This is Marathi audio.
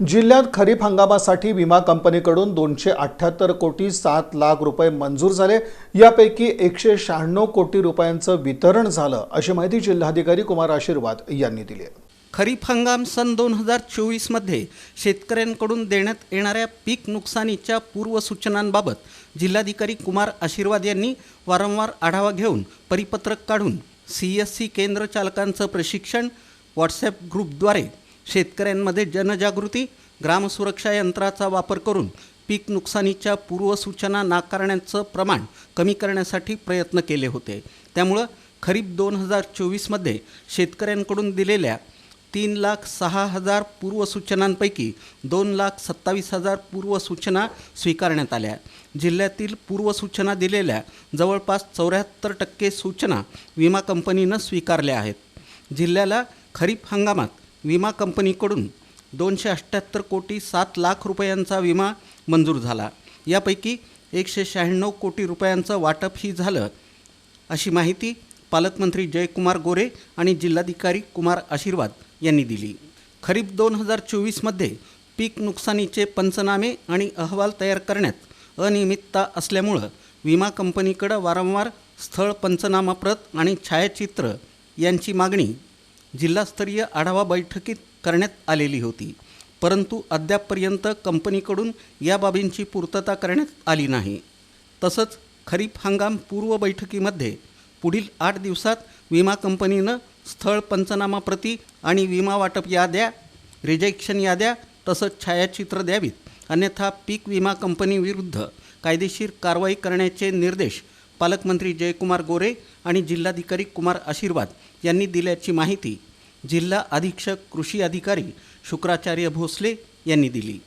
जिल्ह्यात खरीप हंगामासाठी विमा कंपनीकडून दोनशे अठ्ठ्याहत्तर कोटी सात लाख रुपये मंजूर झाले. यापैकी एकशे शहाण्णव कोटी रुपयांचं वितरण झालं अशी माहिती जिल्हाधिकारी कुमार आशीर्वाद यांनी दिली खरीप हंगाम सन दोन हजार चोवीसमध्ये शेतकऱ्यांकडून देण्यात येणाऱ्या पीक नुकसानीच्या पूर्वसूचनांबाबत जिल्हाधिकारी कुमार आशीर्वाद यांनी वारंवार आढावा घेऊन परिपत्रक काढून सी एस सी केंद्र चालकांचं प्रशिक्षण व्हॉट्सॲप ग्रुपद्वारे शेतकऱ्यांमध्ये जनजागृती ग्रामसुरक्षा यंत्राचा वापर करून पीक नुकसानीच्या पूर्वसूचना नाकारण्याचं प्रमाण कमी करण्यासाठी प्रयत्न केले होते. त्यामुळं खरीप दोन हजार चोवीसमध्ये शेतकऱ्यांकडून दिलेल्या तीन लाख सहा हजार पूर्वसूचनांपैकी दोन लाख सत्तावीस हजार पूर्वसूचना स्वीकारण्यात आल्या. जिल्ह्यातील पूर्वसूचना दिलेल्या जवळपास चौऱ्याहत्तर टक्के सूचना विमा कंपनीनं स्वीकारल्या आहेत. जिल्ह्याला खरीप हंगामात विमा कंपनीकडून दोनशे अठ्ठ्याहत्तर कोटी सात लाख रुपयांचा विमा मंजूर झाला. यापैकी एकशे शहाण्णव कोटी रुपयांचं वाटपही झालं अशी माहिती पालकमंत्री जयकुमार गोरे आणि जिल्हाधिकारी कुमार आशीर्वाद यांनी दिली. खरीप दोन हजार चोवीसमध्ये पीक नुकसानीचे पंचनामे आणि अहवाल तयार करण्यात अनियमितता असल्यामुळं विमा कंपनीकडं वारंवार स्थळ पंचनामा प्रत आणि छायाचित्र यांची मागणी जिल्हास्तरीय आढावा बैठकीत करण्यात आलेली होती. परंतु अद्यापपर्यंत कंपनीकडून या बाबींची पूर्तता करण्यात आली नाही. तसंच खरीप हंगाम पूर्व बैठकीमध्ये पुढील आठ दिवसात विमा कंपनीनं स्थळ पंचनामा प्रती आणि विमा वाटप याद्या रिजेक्शन याद्या तसंच छायाचित्र द्यावीत. अन्यथा पीक विमा कंपनीविरुद्ध कायदेशीर कारवाई करण्याचे निर्देश पालकमंत्री जयकुमार गोरे आणि जिल्हाधिकारी कुमार आशीर्वाद यांनी दिल्याची माहिती जिल्हा अधीक्षक कृषी अधिकारी शुक्राचार्य भोसले यांनी दिली.